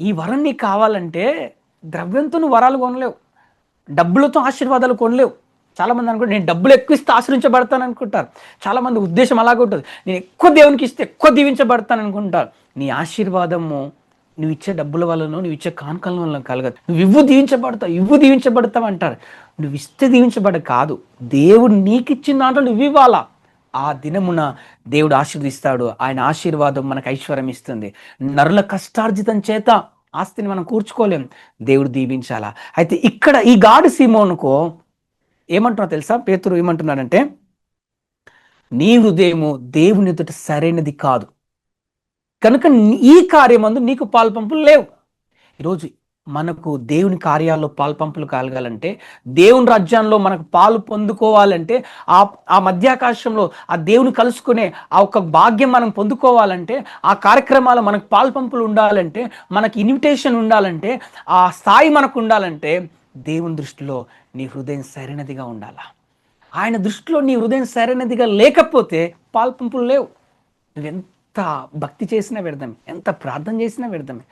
ఈ వరం నీకు కావాలంటే ద్రవ్యంతో నువ్వు వరాలు కొనలేవు. డబ్బులతో ఆశీర్వాదాలు కొనలేవు. చాలామంది అనుకుంటారు నేను డబ్బులు ఎక్కువ ఇస్తే ఆశ్రయించబడతాను అనుకుంటారు. చాలామంది ఉద్దేశం అలాగే ఉంటుంది. నేను ఎక్కువ దేవునికి ఇస్తే ఎక్కువ దీవించబడతాను అనుకుంటారు. నీ ఆశీర్వాదము నువ్వు ఇచ్చే డబ్బుల వలన నువ్వు ఇచ్చే కానుకల వల్ల కలగదు నువ్వు ఇవ్వు దీవించబడతావు ఇవ్వు దీవించబడతావు అంటారు. నువ్వు ఇస్తే దీవించబడ కాదు. దేవుడు నీకు ఇచ్చిన దాంట్లో నువ్వు ఇవ్వాలా? ఆ దినమున దేవుడు ఆశీర్వదిస్తాడు. ఆయన ఆశీర్వాదం మనకు ఐశ్వర్యం ఇస్తుంది. నరుల కష్టార్జితం చేత ఆస్తిని మనం కూర్చుకోలేం. దేవుడు దీవించాలా? అయితే ఇక్కడ ఈ గాడు సీమోనుకో ఏమంటున్నా తెలుసా? పేతురు ఏమంటున్నాడంటే నీ హృదయము దేవుని ఎదుట సరైనది కాదు. కనుక ఈ కార్యమందు నీకు పాల్పంపులు లేవు. ఈరోజు మనకు దేవుని కార్యాల్లో పాల్పంపులు కలగాలంటే దేవుని రాజ్యంలో మనకు పాలు పొందుకోవాలంటే ఆ ఆ మధ్యాకాశంలో ఆ దేవుని కలుసుకునే ఆ ఒక భాగ్యం మనం పొందుకోవాలంటే ఆ కార్యక్రమాలు మనకు పాల్పంపులు ఉండాలంటే మనకి ఇన్విటేషన్ ఉండాలంటే ఆ స్థాయి మనకు ఉండాలంటే దేవుని దృష్టిలో నీ హృదయం సరైనదిగా ఉండాలా? ఆయన దృష్టిలో నీ హృదయం సరైనదిగా లేకపోతే పాల్పంపులు లేవు. నువ్వెంత భక్తి చేసినా వ్యర్థమే ఎంత ప్రార్థన చేసినా వ్యర్థమే.